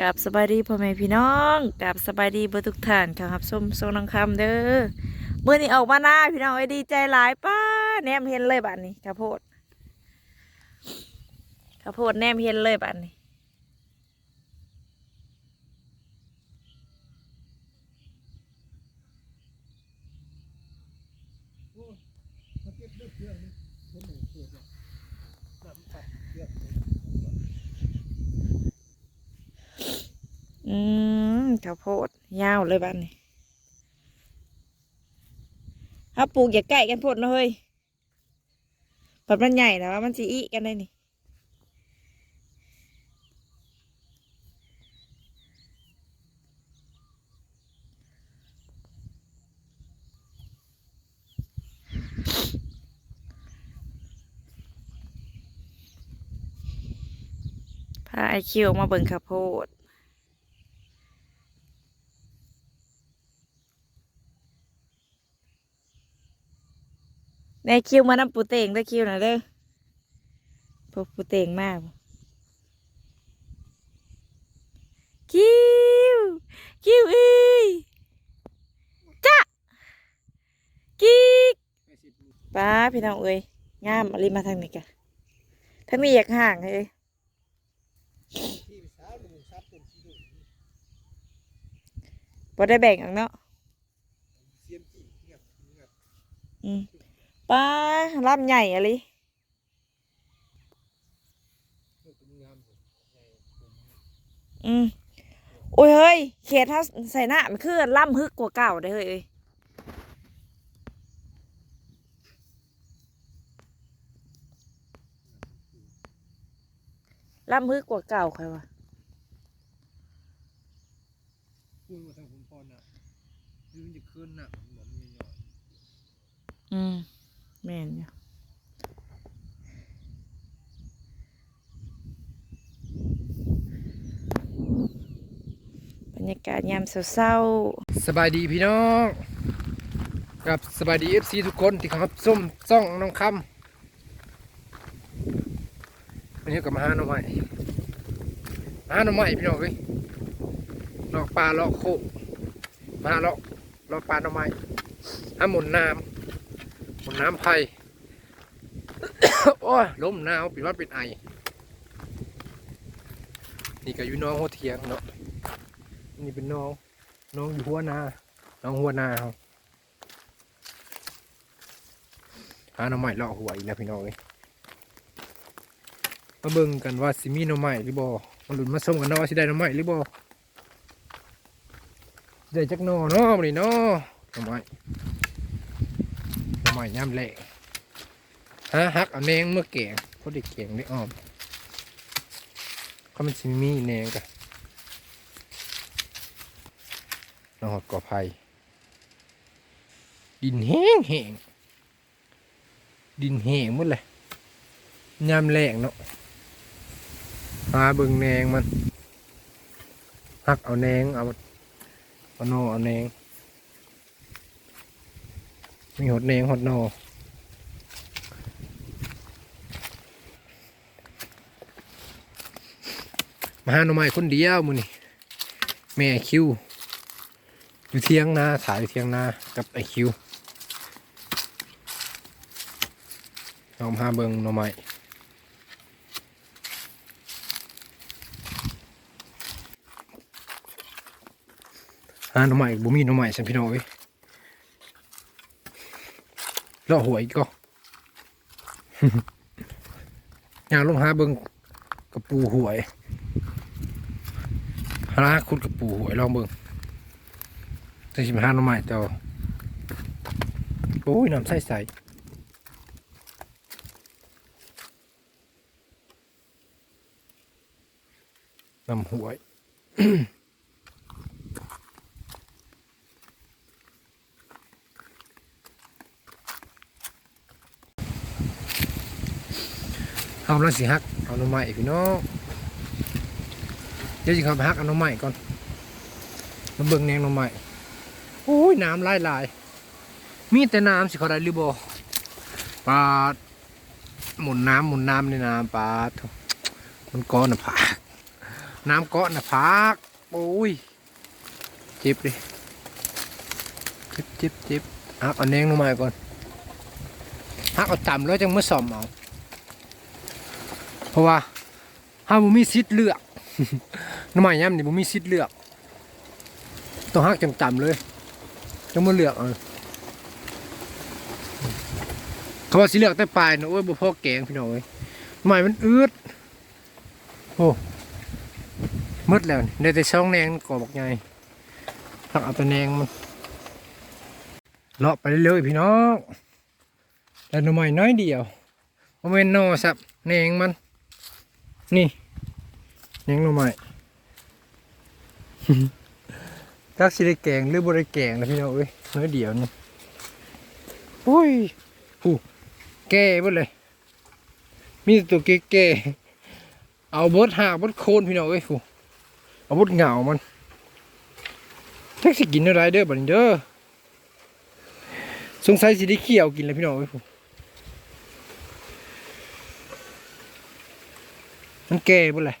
กับสบายดีพ่อแม่พี่น้องกับสบายดีเบอร์ทุกท่านครับส้มทรงนังคำเด้อเมื่อนี้ออกมาหน้าพี่น้องไอ้ดีใจหลายป้าแนมเห็นเลยบ้านนี้ข้าโพดข้าโพดแนมเห็นเลยบ้านนี้ อืมข้าวโพดยาวเลยบ้านนี้ถ้าปลูกอย่าใกล้กันโพดนะเฮ้ยปัดมันใหญ่นะว่ามันสีอีกันได้นี่พาไอคิวมาเบิ่งข้าวโพด ได้คิวมานำปูเต่งได้คิวหน่อยเด้อพวกปูเต่งมาก คิว คิวอ้ยจ้ะกิ๊กป้าพี่น้องเอ้ยงามอะไรมาทางนี้กันถ้ามีอยากห่างเฮ้ยพอได้แบ่งอังเนาะอืม ป้าลำใหญ่อะไรอืมโอ้ยเฮ้ย เขตถ้าใส่หน้ามันคือล่ำฮึกกว่าเก่าได้อเฮ้ยเอ้ยล่ำฮึกกว่าเก่าใครวะคุณมาทางคุณพ่อน่ะคือมันจะขึ้นน่ะเหมือนมีหน่อยอืม แม่นอยู่บรรยากาศยามเศร้าๆสบายดีพี่น้องกับสบายดีเอฟซีทุกคนที่เขาส้มซ่องน้องคำวันนี้กลับมาหาหน่อไม้มาหาหน่อไม้พี่น้องเอ้ยลอกปลาลอกโคมาลอกลอกปลาหน่อไม้หาหมุนน้ำ หมุนน้ำไผ่ โอ้ยลมหนาวปิดวัดปิดไอ นี่ก็อยู่น้องหัวเทียงเนาะ นี่เป็นน้อง น้องอยู่หัวนา น้องหัวนาเขาหาหน่อไม้เลาะหัวอีกแล้วพี่น้องเลยมาเบิ่งกันว่าสิมีหน่อไม้หรือบ่มาหลุนมาส่งกันเนาะว่าสิได้หน่อไม้หรือบ่ได้จักหน่อเนาะมื้อนี้เนาะหน่อไม้ หน่อไม้ย่ำแหลกฮะฮักเอาแหนงเมื่อแกงพอได้แกงได้อ้อมเขามันสิมีแหนงกะนหอดก่อไผ่ดินแห้งแห้งดินแห้งหมดเลยยามแรงเนาะหาเบิ่งแหนงมันหักเอาแหนงเอาเอาโนเอาแหนง มีหดแหนงหดโนมาหาหน่อไม้คนเดียวมือนี่แม่คิว อยู่เที่ยงนาขายอยู่เที่ยงนากับไอคิวลองพาเบิงหน่อไม้หาหน่อไม้บ่มีหน่อไม้สันพี่น้องเอ้ย รอหวยก็อยากลงหาเบิงกระปูหวยหาคุณกระปูหวยลองเบิงสี่สิบห้าหน่อไม้เจ้าโอ้ยน้ำใสใสน้ำหวย เอาแล้วสิฮักเอาหน่อไม้พี่น้องเดี๋ยวสิเขับฮักเอาหน่อไม้ก่อนมาเบิ่งแนงหน่อไม้โอ้ยน้ำลายลายมีแต่น้ำสิเขาได้หรือบ่ปลาหมุนน้ำหมุนน้ำในน้ำปลามันก้อนอะผากน้ำกาะนนะพักโอ้ยเจ็บเลยเจ็บเจ็บเจ็บฮักเอาแนงลงมาก่อนฮักเอาต่ำแล้วจังเมื่อสอมเอา ราะว่าห้าบุมีสิทธิ์เลือกน้ำใหมันย่ำนี่บุมีสิทธิ์เลือกต้องฮักจังต่ำเลยจังมื่อเลือกเอาเขาว่าสิเลือกแต่ปลายนะโอ้ยบุพ่อแกงพี่น้องเอ้ยน้ำมันมันอืดโอ้มืดแล้วได้แต่ช่องแนงกอบอกไงฮักเอาแต่แนงมันเลาะไปเรื่อยๆพี่น้องแต่หน่อไม้น้อยเดียวโมเมนโนสับแนงมัน นี่แนงหน่อไม้จักสิได้แกงหรือบ่ได้แกงนะพี่น้องเอ้ยน้อยเดียวนี่โอ้ยผู้แก่เบิดเลย มีแต่ตัวแก่ๆเอาเบิดหากเบิดโคนพี่น้องเอ้ยผู้เอาเบิดเหงามันจักสิกินอะไรเด้อบัดนี้เด้อสงสัยสิได้เคี่ยวกินเลยพี่น้องเอ้ยผู้ มันแก่บิดเลย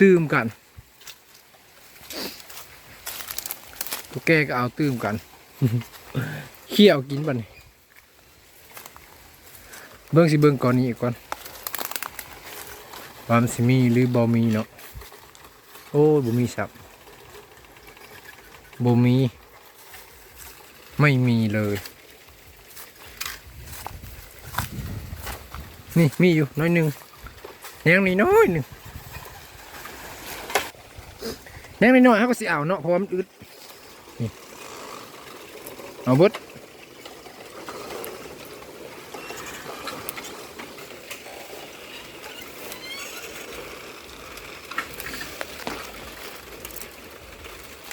ตื่มกันตัวแก่ก็เอาตื้มกันเขี่ยวกินบัดนเบิ้งสิเบิ้งก่อนนี้อีกก่อนวามสิมีหรือบอมีเนาะโอ้บ่มีสับบ่มี ไม่มีเลย นี่มีอยู่น้อยหนึ่งยังนี่น้อยหนึ่งยังนี่น้อยเขาก็สิเอาเนาะเพราะว่ามันอึดเอาบด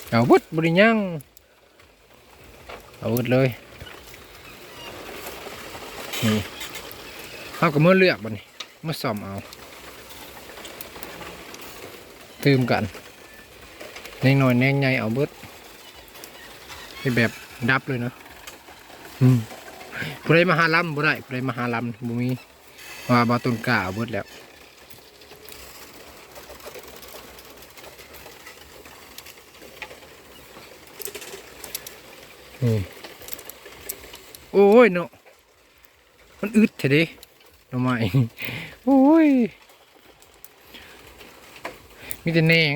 เอาบดบริยังเอาบดเลยนี่ เอาก็เมื่อเลือกบัดนี้เมื่อซ่อมเอาตืมกันแนงหน่อยแนงใหญ่เอาเบิดเป็นแบบดับเลยเนาะอืมผู้ใดมาหาลำบ่ได้ผู้ใดมาหาลำบ่มีว่าบาต้นกล้าเอาเบิดแล้วนี่โอ้ยเนาะมันอึดเถอะเดิ ทำไมโอ้ยมีแต่แหนง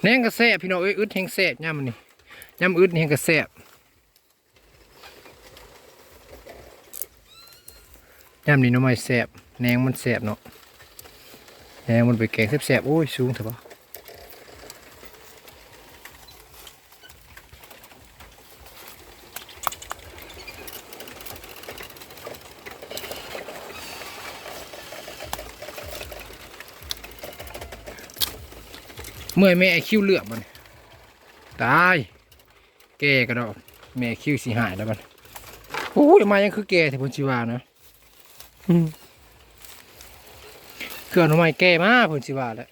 แหนงกระแสบพี่น้องเอ้ยอึดแหงแสบย่ามันนี่ย่ามอึดแหงกระแสบย่ามนี่น้องไม้แสบแหนงมันแสบเนาะแหนงมันไปแกงแสบๆโอ้ยสูงเถอะปะ เมื่อยแม่ไอคิวเลือกมันตายแก่กันดอกแม่คิวสีหายแล้วมันโอ้ยมายังคือแก่แต่พนชิวานะอืมเกลือหน่อไม้แก่มากพนชิวาแล้ว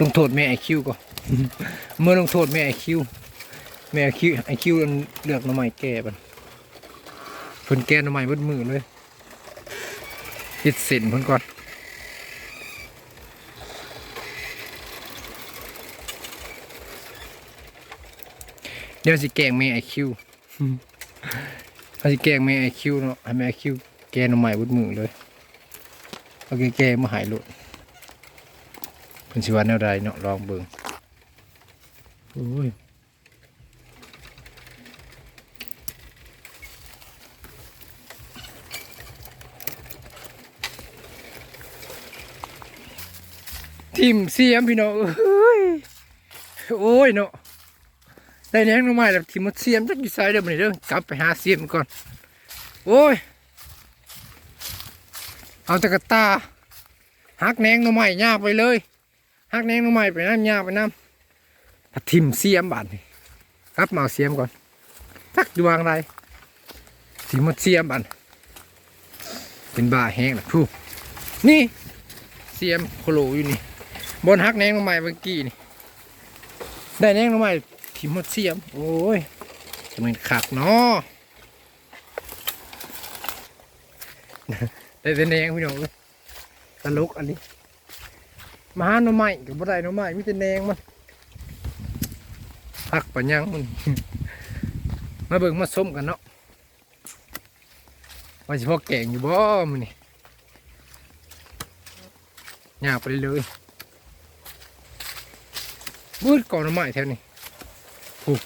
ลงโทษแม่ไอคิวก็เมื่อลงโทษแม่ไอคิวแม่ไอคิวไอคิวเลือกหน่อไม้แก่มันเพิ่นแก่หน่อไม้เบดมือเลย ปิดสินเพิ่นก่อนเดี๋ยวสิแกงแม่ไอคิวเขาสิแกงแม่ไอคิวเนาะให้แม่ไอคิวแกงหน่อใหม่บุดมือเลยเอาแกแกมาหายโลดเพิ่นสิว่าแนวใดเนาะลองเบิ่งโอ้ย ทิมเสียมพี่น้องเอ้ยโอ้ยเนาะได้แหนงหน่อไม้แล้วทิมมันเสียมจักอยู่ไสเด้อมื้อนี้เด้อกลับไปหาเสียมก่อนโอ้ยเอาแตะกะตาหักแหนงหน่อไม้ย่าไปเลยหักแหนงหน่อไม้ไปน้ำย่าไปน้ำผัดทิมเสียมบาดนี่ครับมาเอาเสียมก่อนทักอยู่วางไรทิมมันเสียมบาดเป็นบ้าแห้งนะพูนี่เสียมโคโลอยู่นี่ บนหักแนงลงมาเมื่อกี้นี่ ได้แนงลงมาทิมหมดเสียม โอ้ยจะเป็นขักเนาะได้แต่แนงพี่น้องเอ้ยตลกอันนี้ มาหาหน่อไม้กับบ่ได้หน่อไม้มีแต่แนงมันพักปัญญังมันมาเบิ่งมาส้มกันเนาะว่าสิพอแกงอยู่บ่มื้อนี้ยากไปเลย มืดก่อนหน่อไม้แถวนี้ผูก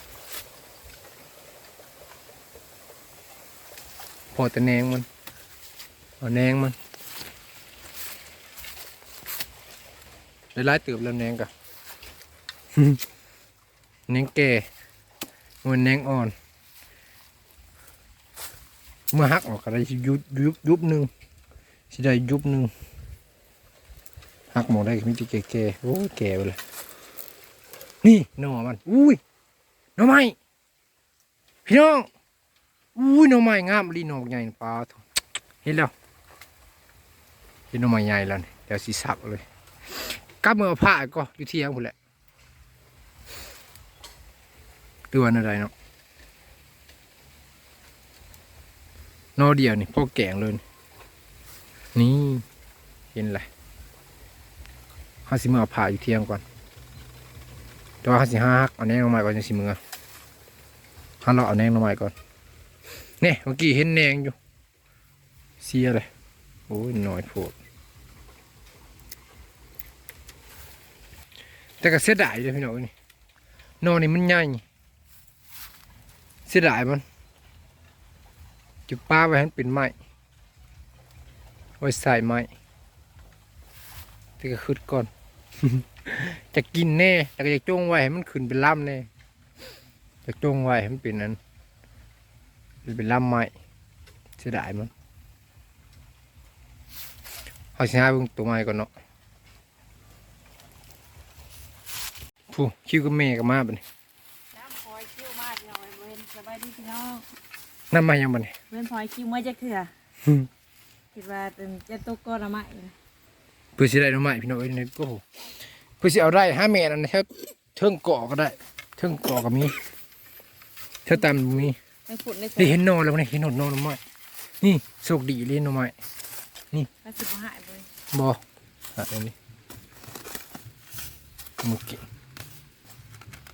พอแต่แหนงมันเอาแหนงมันได้หลายเติบแล้วแหนงกะแหนงแก่มันแหนงอ่อน เมื่อหักออกก็ได้สิยุบยุบยุบหนึ่งสิได้ยุบหนึ่งหักหมดได้ก็มีแต่แก่ๆโอ้ยแก่ไปเลย นี่หน่อมัน อุ้ยหน่อไม้พี่น้องอุ้ยหน่อไม้งามลีหน่อใหญ่ปลาทุเห็นแล้วเห็นหน่อไม้ใหญ่แล้วนี่เดี๋ยวสิสับเลยกลับมือเอาผ้าก็อยู่เที่ยงพุ่นแหละตัวนั่นอะไรเนาะนอเดียวนี่พ่อแกงเลย นี่เห็นไรห้าสิมือเอาผ่าอยู่เที่ยงก่อน แต่ว่าห้าสิห้าฮักเอาแนงลงมาก่อนจะสิมือห้าเราเอาแนงลงมาก่อนเนี่ยเมื่อกี้เห็นแนงอยู่เสียเลยโอ้ยน้อยโพดแต่ก็เสียดายเลยพี่น้องนี่นอนี่มันใหญ่เสียดายมันจุดป้าไว้ให้เป็นไม้ไว้ใส่ไม้ที่ก็ขึ้นก่อน จะกินแน่แต่ก็จะจงไว้ให้มันขึ้นเป็นลำแน่จะจงไว้ให้มันเป็นนั้นเป็นลำไม้เสียดายมันเอาสิหาเบิ่งตัวไม้ก่อนเนาะผู้คิวกับแม่กับมาบัดนี้น้ำพลอยคิ้วมากพี่น้องเว้นสบายดีพี่น้องน้ำมายังบัดนี้เว้นพลอยคิ้วเมื่อจะเถื่ออืมคิดว่าเป็นจะตกก้อนละไม้เพื่อสิได้หน่อไม้พี่น้องเอ้ยนี่ก็โหเพื่อสิเอาได้ห้าเมตรนะครับเทิงเกาะก็ได้ เทิงเกาะก็มีเท่าตามมีในฝุ่นในสนี่เห็นนอนแล้วนี่เห็นนอนนอนหน่อไม้นี่โชคดีเลยหน่อไม้กระสิบหายเลยบออะอันนี้มือเก็บ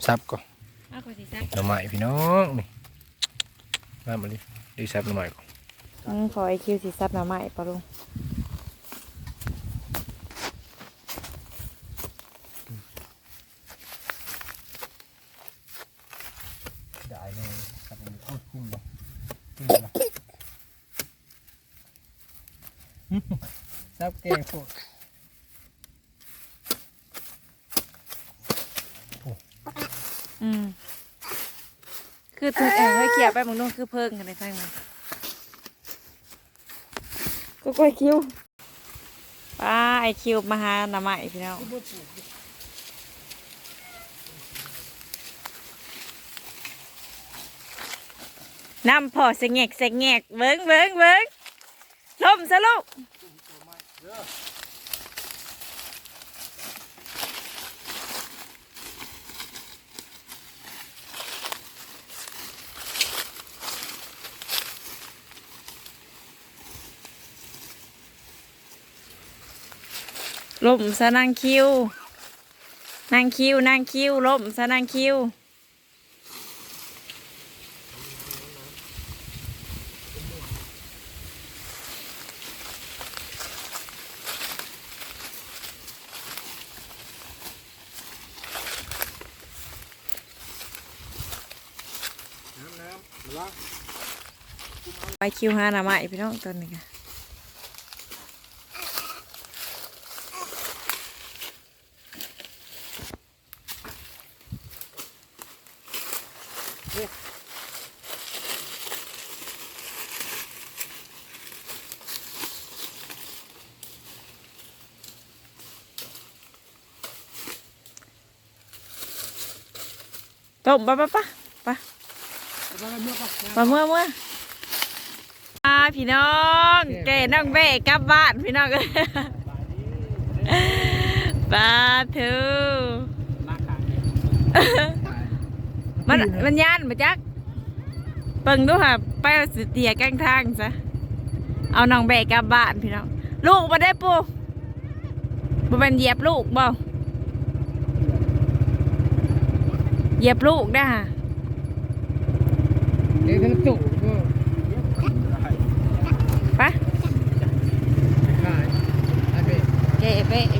ซับก่อนมากกว่าสิซักหน่อไม้พี่น้องนี่มามาดิดีซับหน่อไม้ก่อนอืมพลอยคิ้วสิซับหน่อไม้ปะลุง ได้เลยซับมันโคตรคุ้มเลย ซับแกงโคตรอืมคือถึงแอบให้เขียบไปมึงนู่นคือเพิ่งกันในทางนั้นก็กล้วยคิ้วป้าไอคิวมาหาหน่อไม้พี่น้องน้ำพอสงแงกสงแงกเบิ้งเบิ้งเบิ้งล่มซะลูก ลมซะนางคิว นางคิวนางคิวลมซะนางคิว น้ำน้ำระวัง ไปคิวหาหน่อไม้พี่น้องตอนนี้ค่ะต้มปะปะปะ ปะปะเมื่อเมื่ออ่าพี่น้องเกน้องเบ้กลับบ้านพี่น้องเอ้ยปลาทูมันมันย่านมาจักเปิงดูค่ะไปเอาสิเตียกลางทางซะเอาน้องแบกกลับบ้านพี่น้องลูกมาได้ปูบ่เป็นเหยียบลูกบ่เหยียบลูกได้ฮะเดี๋ยวจุกก็ไปไป๊ป